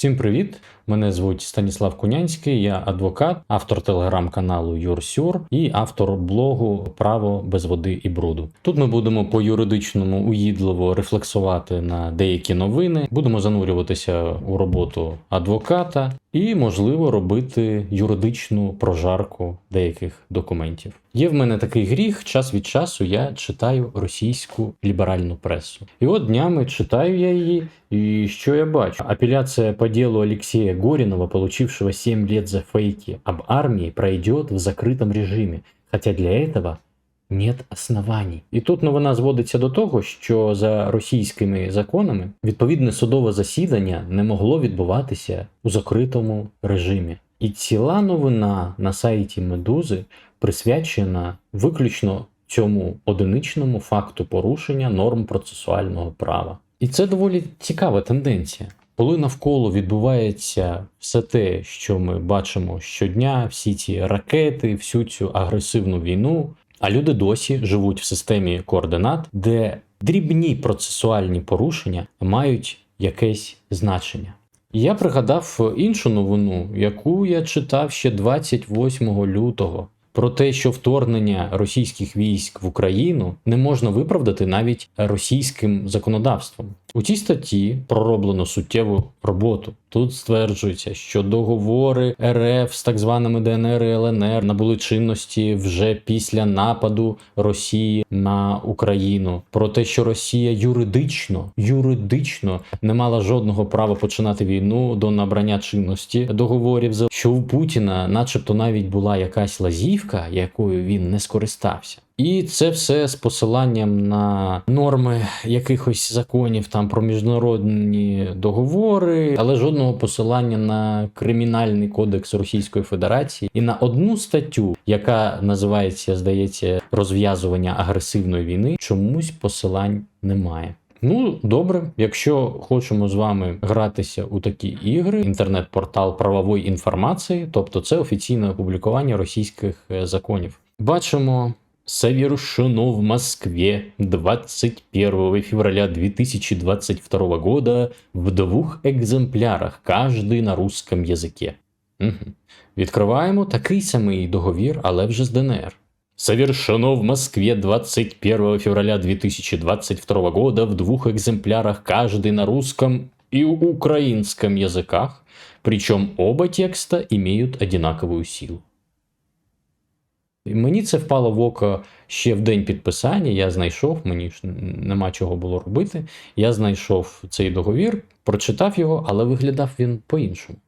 Всім привіт! Мене звуть Станіслав Кунянський, я адвокат, автор телеграм-каналу Юрсюр і автор блогу Право без води і бруду. Тут ми будемо по юридичному уїдливо рефлексувати на деякі новини, будемо занурюватися у роботу адвоката і, можливо, робити юридичну прожарку деяких документів. Є в мене такий гріх, час від часу я читаю російську ліберальну пресу. І от днями читаю я її, і що я бачу? Апелляция по делу Алексея Горинова, получившего 7 лет за фейки об армии, пройдет в закрытом режиме, хотя для этого нет оснований. І тут новина зводиться до того, що за російськими законами відповідне судове засідання не могло відбуватися у закритому режимі. І ціла новина на сайті Медузи присвячена виключно цьому одиничному факту порушення норм процесуального права. І це доволі цікава тенденція. Коли навколо відбувається все те, що ми бачимо щодня, всі ці ракети, всю цю агресивну війну, а люди досі живуть в системі координат, де дрібні процесуальні порушення мають якесь значення. Я пригадав іншу новину, яку я читав ще 28 лютого, про те, що вторгнення російських військ в Україну не можна виправдати навіть російським законодавством. У цій статті пророблено суттєву роботу. Тут стверджується, що договори РФ з так званими ДНР і ЛНР набули чинності вже після нападу Росії на Україну. Про те, що Росія юридично юридично не мала жодного права починати війну до набрання чинності договорів, що у Путіна, начебто, навіть була якась лазівка, якою він не скористався. І це все з посиланням на норми якихось законів там про міжнародні договори, але жодного посилання на кримінальний кодекс Російської Федерації і на одну статтю, яка називається, здається, розв'язування агресивної війни, чомусь посилань немає. Ну, добре, якщо хочемо з вами гратися у такі ігри, інтернет-портал правової інформації, тобто це офіційне опублікування російських е, законів. Бачимо совершено в Москве 21 февраля 2022 года в двух екземплярах, каждый на русском языке. Угу. Відкриваємо такий самий договір, але вже з ДНР. Совершено в Москве 21 февраля 2022 года в двух экземплярах, каждый на русском и украинском языках, причем оба текста имеют одинаковую силу. І Мені це впало в око ще в день підписання. Я знайшов, мені ж нема чого було робити. Я знайшов цей договір, прочитав його, але виглядав він по-іншому.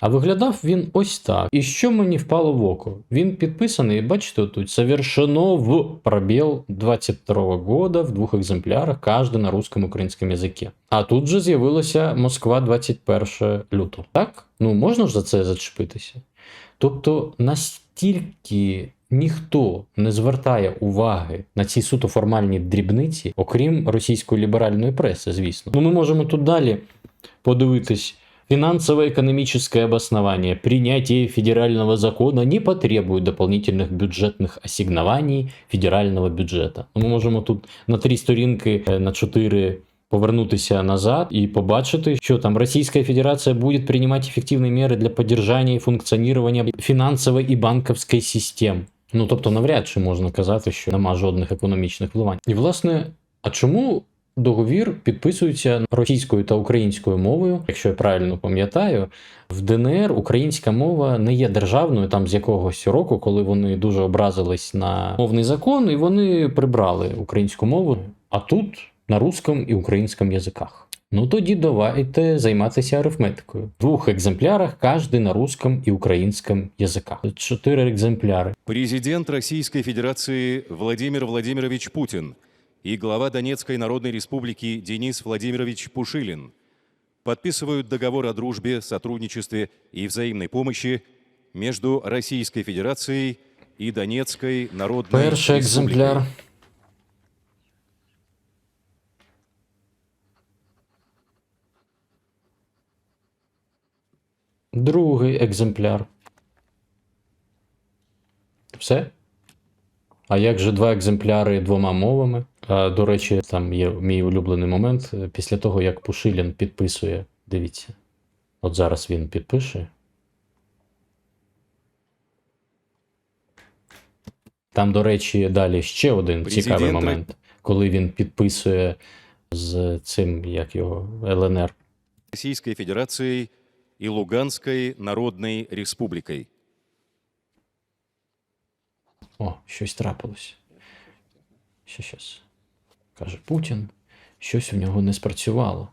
А виглядав він ось так. І що мені впало в око? Він підписаний, бачите, тут совершено в пробіл 22-го года в двох екземплярах, кожен на русском українському язикі. А тут же з'явилася Москва 21 лютого. Так? Ну можна ж за це зачепитися? Тобто настільки ніхто не звертає уваги на ці суто формальні дрібниці, окрім російської ліберальної преси, звісно. Ну ми можемо тут далі подивитись. Финансово-экономическое обоснование принятия федерального закона не потребует дополнительных бюджетных ассигнований федерального бюджета. Ми можемо тут на три сторінки е, на чотири повернутися назад і побачити, що там Російська Федерація буде приймати ефективні міри для підтримання і функціонування фінансової і банківської систем. Ну тобто, навряд чи можна казати, що нема жодних економічних вливань. І власне, а чому договір підписується російською та українською мовою? Якщо я правильно пам'ятаю, в ДНР українська мова не є державною там з якогось року, коли вони дуже образились на мовний закон, і вони прибрали українську мову. А тут на русском і українському язиках. Ну тоді давайте займатися арифметикою. В двох екземплярах кожен на русском і українському язиках. Чотири екземпляри. Президент Российской Федерации Владимир Владимирович Путин и глава Донецкой Народной Республики Денис Владимирович Пушилин подписывают договор о дружбе, сотрудничестве и взаимной помощи между Российской Федерацией и Донецкой Народной Перший Республикой. екземпляр. Другий екземпляр. Все? А як же два екземпляри двома мовами? А, до речі, там є мій улюблений момент після того, як Пушилін підписує. Дивіться. От зараз він підпише. Там, до речі, далі ще один цікавий момент, коли він підписує з цим, як його, ЛНР. Российской Федерацией и Луганской Народной Республикой. О, щось трапилось. Ще щас. Каже Путін, щось у нього не спрацювало.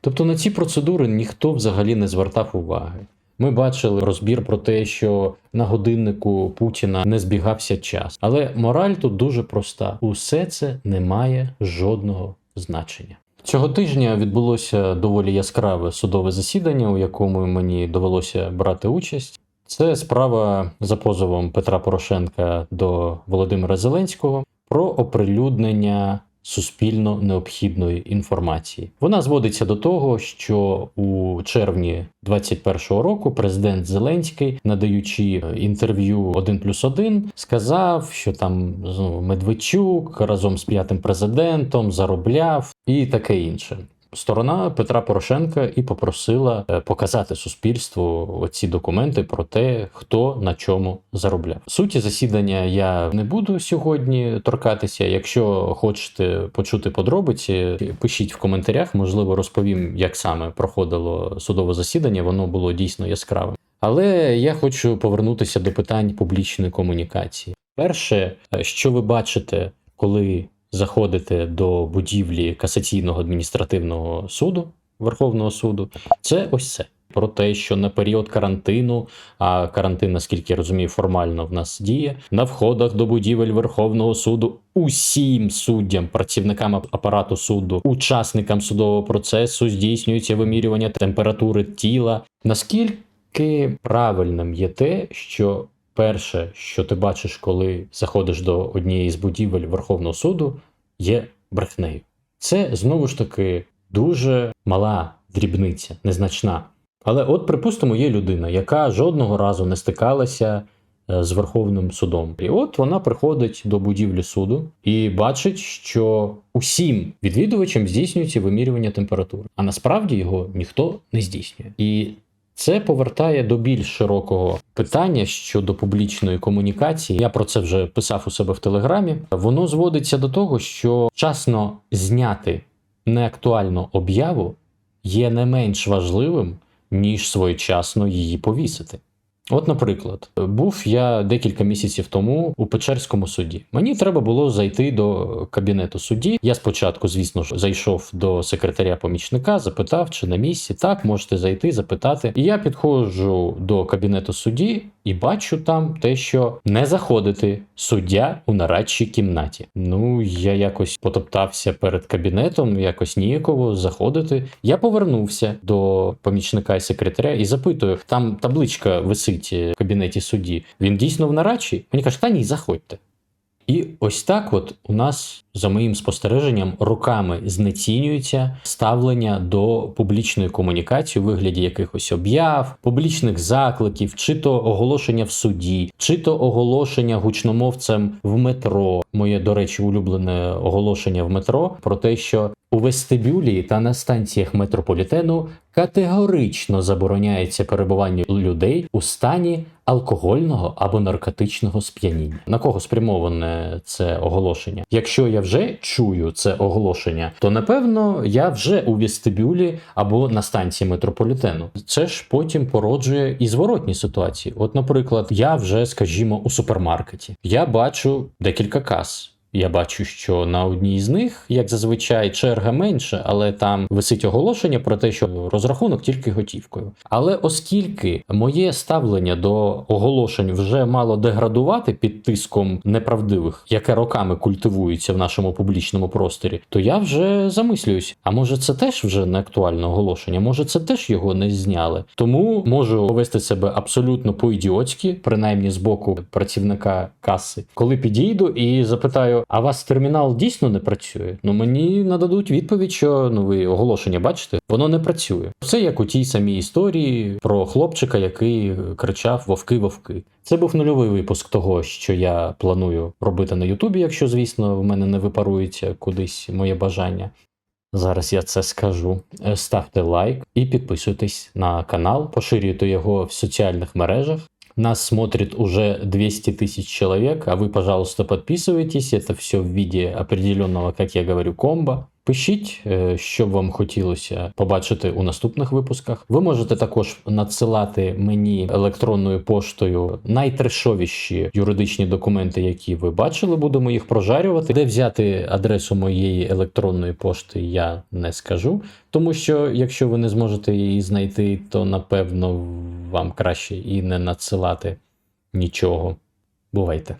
Тобто на ці процедури ніхто взагалі не звертав уваги. Ми бачили розбір про те, що на годиннику Путіна не збігався час. Але мораль тут дуже проста: усе це не має жодного значення. Цього тижня відбулося доволі яскраве судове засідання, у якому мені довелося брати участь. Це справа за позовом Петра Порошенка до Володимира Зеленського про оприлюднення суспільно необхідної інформації. Вона зводиться до того, що у червні 2021 року президент Зеленський, надаючи інтерв'ю 1 плюс 1, сказав, що там Медведчук разом з п'ятим президентом заробляв і таке інше. Сторона Петра Порошенка і попросила е, показати суспільству оці документи про те, хто на чому заробляв. Суті засідання я не буду сьогодні торкатися. Якщо хочете почути подробиці, пишіть в коментарях. Можливо, розповім, як саме проходило судове засідання. Воно було дійсно яскравим. Але я хочу повернутися до питань публічної комунікації. Перше, е, що ви бачите, коли заходите до будівлі касаційного адміністративного суду Верховного суду, це ось це. Про те, що на період карантину, а карантин, наскільки я розумію, формально в нас діє, на входах до будівель Верховного суду усім суддям, працівникам апарату суду, учасникам судового процесу здійснюється вимірювання температури тіла. Наскільки правильним є те, що перше, що ти бачиш, коли заходиш до однієї з будівель Верховного суду, є брехнею. Це знову ж таки дуже мала дрібниця, незначна. Але от, припустимо, є людина, яка жодного разу не стикалася е, з Верховним судом. І от вона приходить до будівлі суду і бачить, що усім відвідувачам здійснюється вимірювання температури, а насправді його ніхто не здійснює. І це повертає до більш широкого питання щодо публічної комунікації. Я про це вже писав у себе в телеграмі. Воно зводиться до того, що вчасно зняти неактуальну об'яву є не менш важливим, ніж своєчасно її повісити. От, наприклад, був я декілька місяців тому у Печерському суді. Мені треба було зайти до кабінету судді. Я спочатку, звісно ж, зайшов до секретаря помічника, запитав, чи на місці так, можете зайти, запитати. І я підходжу до кабінету судді і бачу там те, що не заходити суддя у нарадчій кімнаті. Ну, я якось потоптався перед кабінетом, якось ніяково заходити. Я повернувся до помічника і секретаря і запитую: там табличка висить в кабінеті судді. Він дійсно в нарадчій? Мені каже, та ні, заходьте. І ось так, от у нас, за моїм спостереженням, роками знецінюється ставлення до публічної комунікації у вигляді якихось об'яв, публічних закликів, чи то оголошення в суді, чи то оголошення гучномовцем в метро. Моє, до речі, улюблене оголошення в метро про те, що у вестибюлі та на станціях метрополітену категорично забороняється перебування людей у стані алкогольного або наркотичного сп'яніння. На кого спрямоване це оголошення? Якщо я вже чую це оголошення, то напевно я вже у вестибюлі або на станції метрополітену. Це ж потім породжує і зворотні ситуації. От, наприклад, я вже, скажімо, у супермаркеті. Я бачу декілька кас. Я бачу, що на одній з них, як зазвичай, черга менше, але там висить оголошення про те, що розрахунок тільки готівкою. Але оскільки моє ставлення до оголошень вже мало деградувати під тиском неправдивих, яке роками культивується в нашому публічному просторі, то я вже замислююсь: а може це теж вже не актуальне оголошення? Може це теж його не зняли? Тому можу повести себе абсолютно по-ідіотськи, принаймні з боку працівника каси, коли підійду і запитаю. А вас термінал дійсно не працює? Ну мені нададуть відповідь, що ну ви оголошення бачите, воно не працює. Це як у тій самій історії про хлопчика, який кричав Вовки, вовки. Це був нульовий випуск того, що я планую робити на Ютубі, якщо, звісно, в мене не випарується кудись моє бажання. Зараз я це скажу. Е, Ставте лайк і підписуйтесь на канал, поширюйте його в соціальних мережах. Нас смотрит уже 200 тысяч человек, а вы, пожалуйста, подписывайтесь. Это все в виде определенного, как я говорю, комбо. Пишіть, е, що б вам хотілося побачити у наступних випусках. Ви можете також надсилати мені електронною поштою найтрешовіші юридичні документи, які ви бачили. Будемо їх прожарювати. Де взяти адресу моєї електронної пошти, я не скажу. Тому що якщо ви не зможете її знайти, то напевно вам краще і не надсилати нічого. Бувайте.